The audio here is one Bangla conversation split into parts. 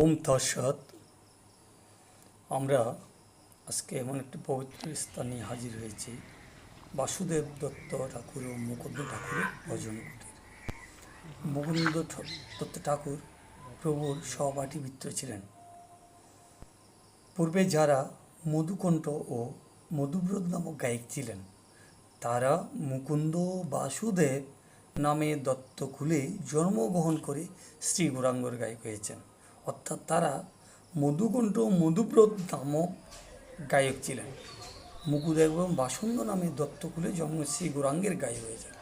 ওম তৎসৎ আমরা আজকে এমন একটি পবিত্র স্থানে হাজির হয়েছি। বাসুদেব দত্ত ঠাকুর ও মুকুন্দ ঠাকুরের ভজন কুটির মুকুন্দ দত্ত ঠাকুর প্রভুর সহপাঠী মিত্র ছিলেন। পূর্বে যারা মধুকণ্ঠ ও মধুব্রত নামক গায়ক ছিলেন, তারা মুকুন্দ বাসুদেব নামে দত্ত দত্তকুলে জন্মগ্রহণ করে শ্রী গৌরাঙ্গর গায়ক হয়েছেন। অর্থাৎ তারা মধুকণ্ঠ মধুব্রত নামক গায়ক ছিলেন। মুকুদেব এবং বাসুন্দ নামে দত্তকুলে জন্ম শ্রী গৌরাঙ্গের গায়ক হয়েছেন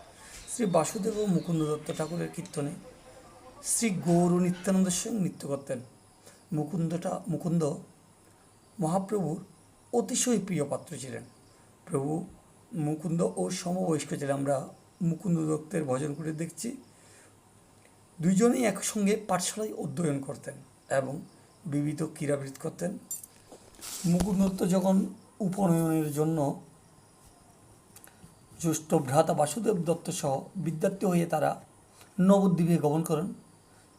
শ্রী বাসুদেব ও মুকুন্দ দত্ত ঠাকুরের কীর্তনে শ্রী গৌর নিত্যানন্দের সঙ্গে নৃত্য করতেন। মুকুন্দটা, মুকুন্দ মহাপ্রভুর অতিশয় প্রিয় পাত্র ছিলেন। প্রভু মুকুন্দ ও সমবয়স্ক ছিলেন। আমরা মুকুন্দ দত্তের ভজন করে দেখছি, দুজনেই একসঙ্গে পাঠশালায় অধ্যয়ন করতেন। এবং বিবিধ ক্রীড়াবৃত্ত করতেন। দত্ত যখন উপনয়নের জন্য জ্যেষ্ঠ ভ্রাতা বাসুদেব দত্ত সহ বিদ্যার্থী হয়ে তারা নবদ্বীপে গমন করেন,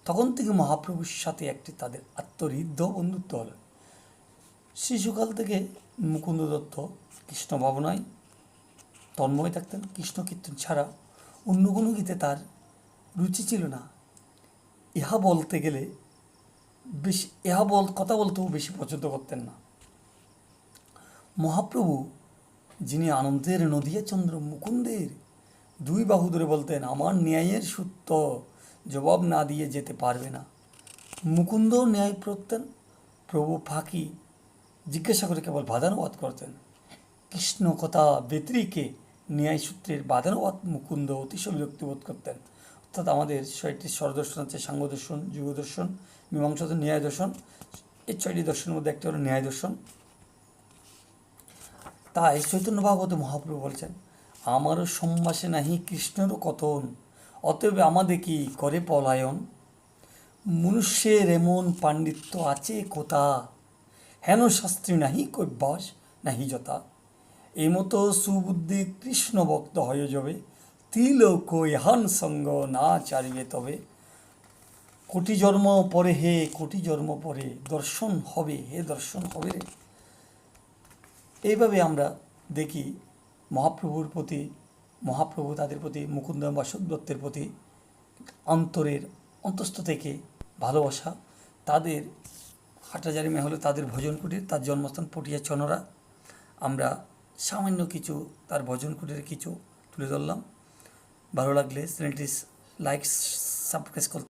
তখন থেকে মহাপ্রভুর সাথে একটি তাদের আত্মহৃদ্য বন্ধুত্ব হলো। শিশুকাল থেকে মুকুন্দ দত্ত কৃষ্ণ ভাবনায় তন্ময় থাকতেন। কৃষ্ণ কীর্তন ছাড়া অন্য কোনো গীতে তার রুচি ছিল না। ইহা বলতে গেলে বেশি, ইহা বল, কথা বলতেও বেশি পছন্দ করতেন না। মহাপ্রভু, যিনি আনন্দের নদিয়া চন্দ্র মুকুন্দের দুই বাহু ধরে বলতেন, আমার ন্যায়ের সূত্র জবাব না দিয়ে যেতে পারবে না। মুকুন্দ ন্যায় প্রত্যেন, প্রভু ফাঁকি জিজ্ঞাসা করে কেবল বাদানুবাদ করতেন। কৃষ্ণ কথা ন্যায় সূত্রের বাদানুবাদ মুকুন্দ অতিশয় বিরক্তিবোধ করতেন। অর্থাৎ আমাদের ছয়টি স্বরদর্শন আছে সাঙ্গ দর্শন যুগ দর্শন মীমাংসা ন্যায় দর্শন এই ছয়টি দর্শনের মধ্যে একটা হলো ন্যায় দর্শন তাই চৈতন্য ভাগবত মহাপ্রভু বলছেন, আমারও সম্বাসে নাহি কৃষ্ণেরও কথন, অতএব আমাদের কি করে পলায়ন? মনুষ্যের এমন পাণ্ডিত্য আছে কোথা? হেন শাস্ত্রী নাহি কৈবাস নাহি যথা। এই মতো সুবুদ্ধি কৃষ্ণ ভক্ত হয়ে যাবে তিলোক ইহান সঙ্গ না চারিবে তবে। কোটি জন্ম পরে হে, কোটি জন্ম পরে দর্শন হবে, হে দর্শন হবে রে। এইভাবে আমরা দেখি মহাপ্রভুর প্রতি, মহাপ্রভু তাদের প্রতি মুকুন্দ বাসুদ দত্তের প্রতি অন্তরের অন্তস্থ থেকে ভালোবাসা, তাদের হাটাজারি হলো তাদের ভজন কুটির, তার জন্মস্থান পটিয়া চনরা। আমরা সামান্য কিছু তার ভজন কুটিরের কিছু তুলে ধরলাম। ভালো লাগলে চ্যানেলটি লাইক সাবস্ক্রাইব করতে